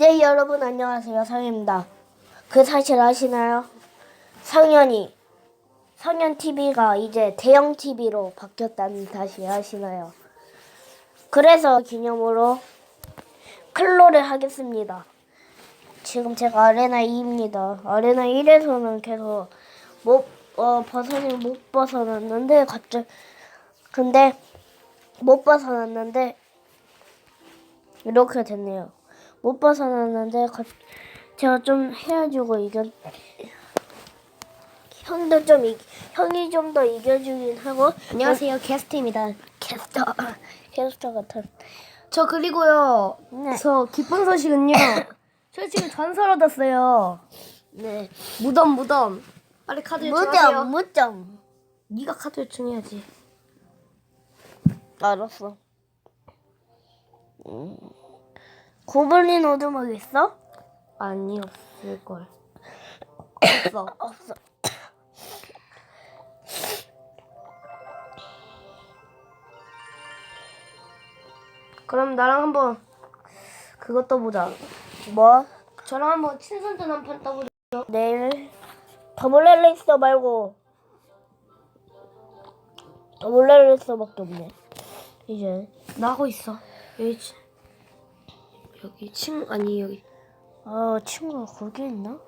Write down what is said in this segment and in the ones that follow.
네, 여러분 안녕하세요. 상현입니다. 그 사실 아시나요? 상현이 상현 TV가 이제 대형 TV로 바뀌었다는 사실 아시나요? 그래서 기념으로 클로를 하겠습니다. 지금 제가 아레나 2입니다. 아레나 1에서는 계속 못 어, 벗어는 못 벗어났는데 갑자기 근데 못 벗어났는데 이렇게 됐네요. 못 벗어났는데 갑- 제가 좀 헤어지고 이겨 형도 좀 이, 형이 좀 더 이겨주긴 하고 안녕하세요 게스트입니다. 캐스터 캐스터 같은 저 그리고요. 네. 저 기쁜 소식은요. 저 지금 전설 얻었어요. 네 무덤 무덤. 빨리 카드 요청하세요. 무점 무점 네가 카드 요청해야지. 알았어. 음. 고블린 오두막 있어? 아니 없을 걸. 없어. 없어. 그럼 나랑 한번 그것도 보자. 뭐? 저랑 한번 친선전 한 판 떠보자. 내일 더블 레이서 말고 더블 레이서밖에 없네. 이제 나 하고 있어. 여기 치- 여기 친 아니 여기 아 친구가 거기 있나?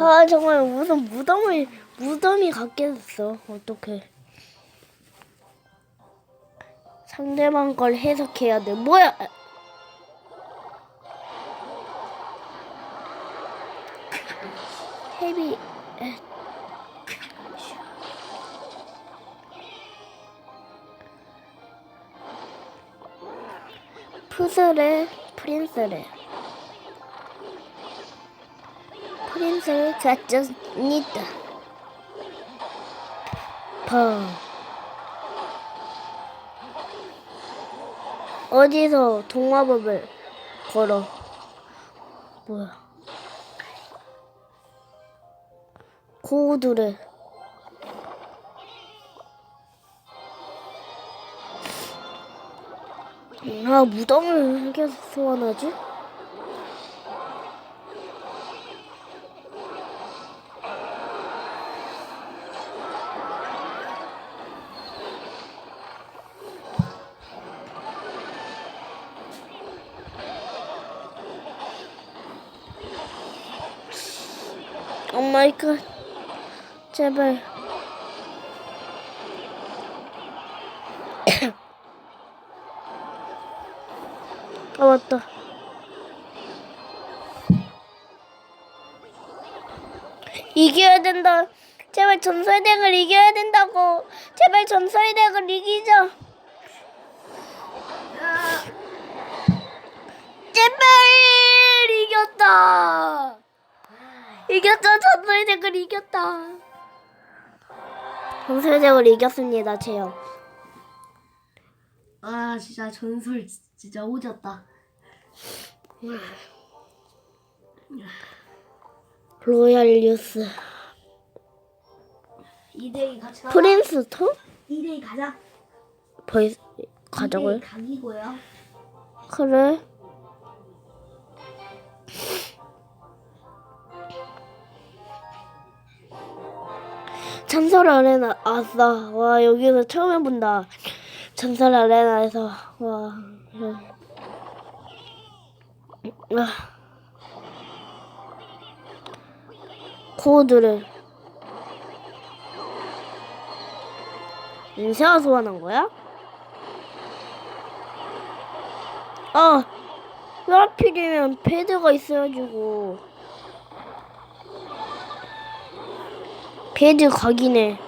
아 정말 무슨 무덤을 무덤이 갖게 됐어. 어떡해. 상대방 걸 해석해야 돼. 뭐야? 헤비. 에. 푸스레 프린스레 프린스를 찾았니다. 펑. 어디서 동화법을 걸어? 뭐야? 고우드레 아 무덤을 계속 소환하지? 오 마이 갓 제발 아 맞다. 이겨야 된다. 제발 전설 덱을 이겨야 된다고. 제발 전설 덱을 이기자. 제발 이겼다. 이겼다. 전설 덱을 이겼다. 전설 덱을 이겼습니다 제요 아 진짜 전설 지- 진짜 오졌다. 로얄 뉴스 2대2 같이 가자. 프린스톤? 2대2 가자. 벌써 가져고요? 2대2 각이고요. 그래. 전설 아레나 아싸 와 여기서 처음 해본다 전설 아레나에서 와 아. 코드를 인쇄가 소환한 거야? 아, 왜 하필이면 패드가 있어가지고. 패드 각이네.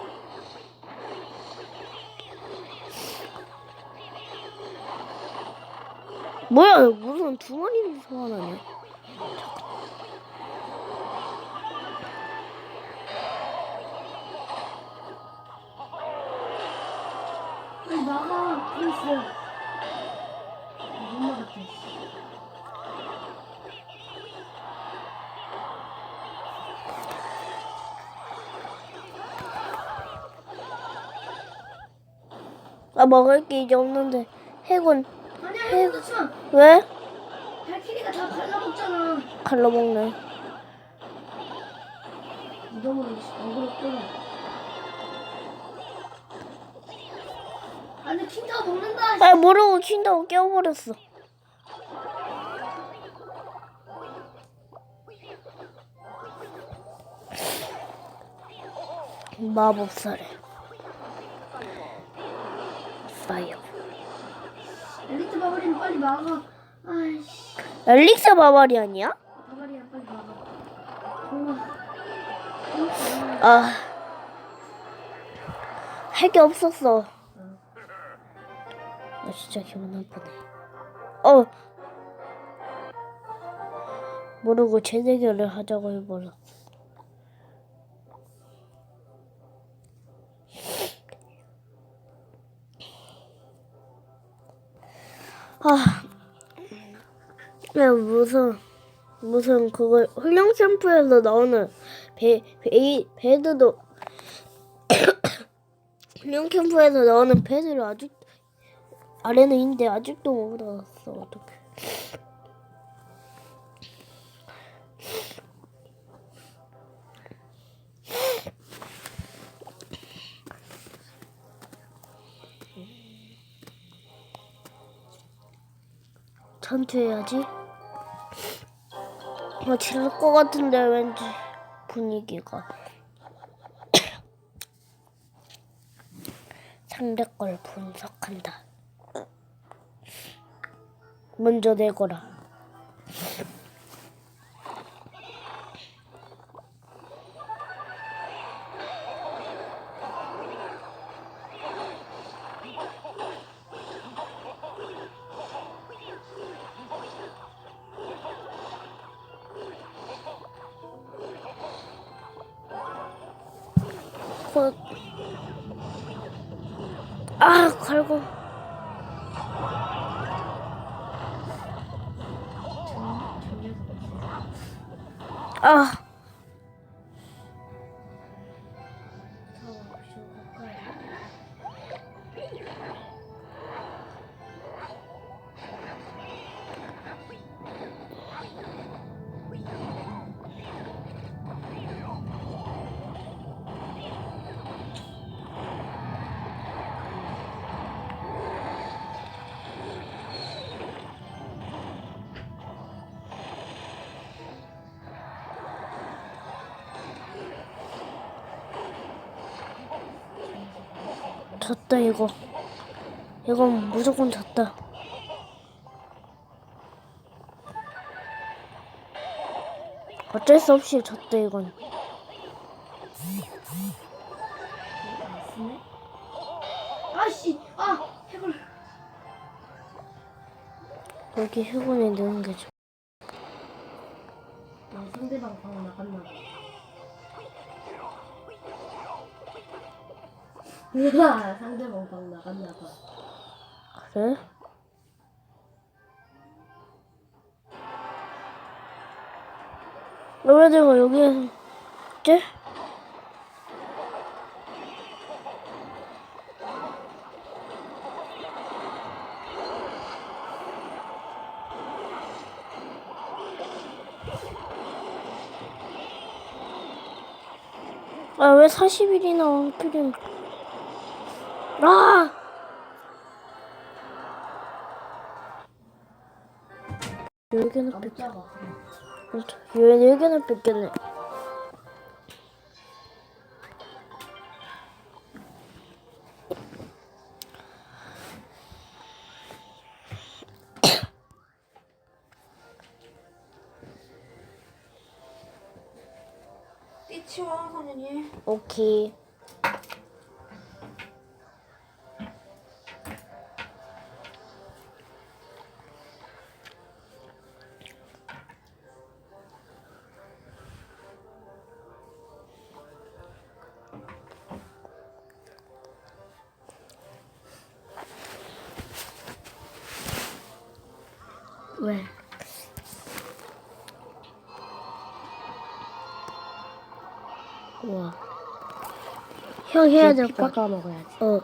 뭐야, 무슨 두 마리를 소환하냐? 나가 프린스. 못 나갔다. 나 먹을 게 이제 없는데 해군 아니야 해군도 쳐. 왜? 발키리가 다 발라먹잖아. 칼로 먹네. 어그로 끌어. 아니 킨타가 먹는다. 아 모르고 킨다고 깨워버렸어. 마법사래. 파이어. 엘리트 바바리는 빨리 막아. 아이씨. 엘릭스 바바리 아니야? 바바리야 빨리 막아. 정말. 아. 할 게 없었어. 아 진짜 기분 나쁘네. 어. 모르고 재대결을 하자고 해버렸어. 아. 야, 무슨 무슨 그거 훈련 캠프에서 나오는 배 배, 배드도 훈련 캠프에서 나오는 배드를 아직 아래는 있는데 아직도 못 받았어. 어떡해. 전투해야지 아, 지를 것 같은데 왠지 분위기가 상대 걸 분석한다. 먼저 내거라. 곧. 아, 걸고. 아. 졌다 이거. 이건 무조건 졌다. 어쩔 수 없이 졌다 이건. 아씨. 아 해골. 여기 해군에 넣는 게 좋아. 아 상대방 방 나갔나. 으아 상대방 방 나갔나 봐. 그래? 왜 내가 여기에 있지? 아, 왜 40일이나 필요 아! 여기는 뺏, 깜짝아. 얘 여기는 뺏겼네. 띠치워 선생님. 오케이. 왜? 우와. 형 해야 될 거. 깎아 먹어야지. 어.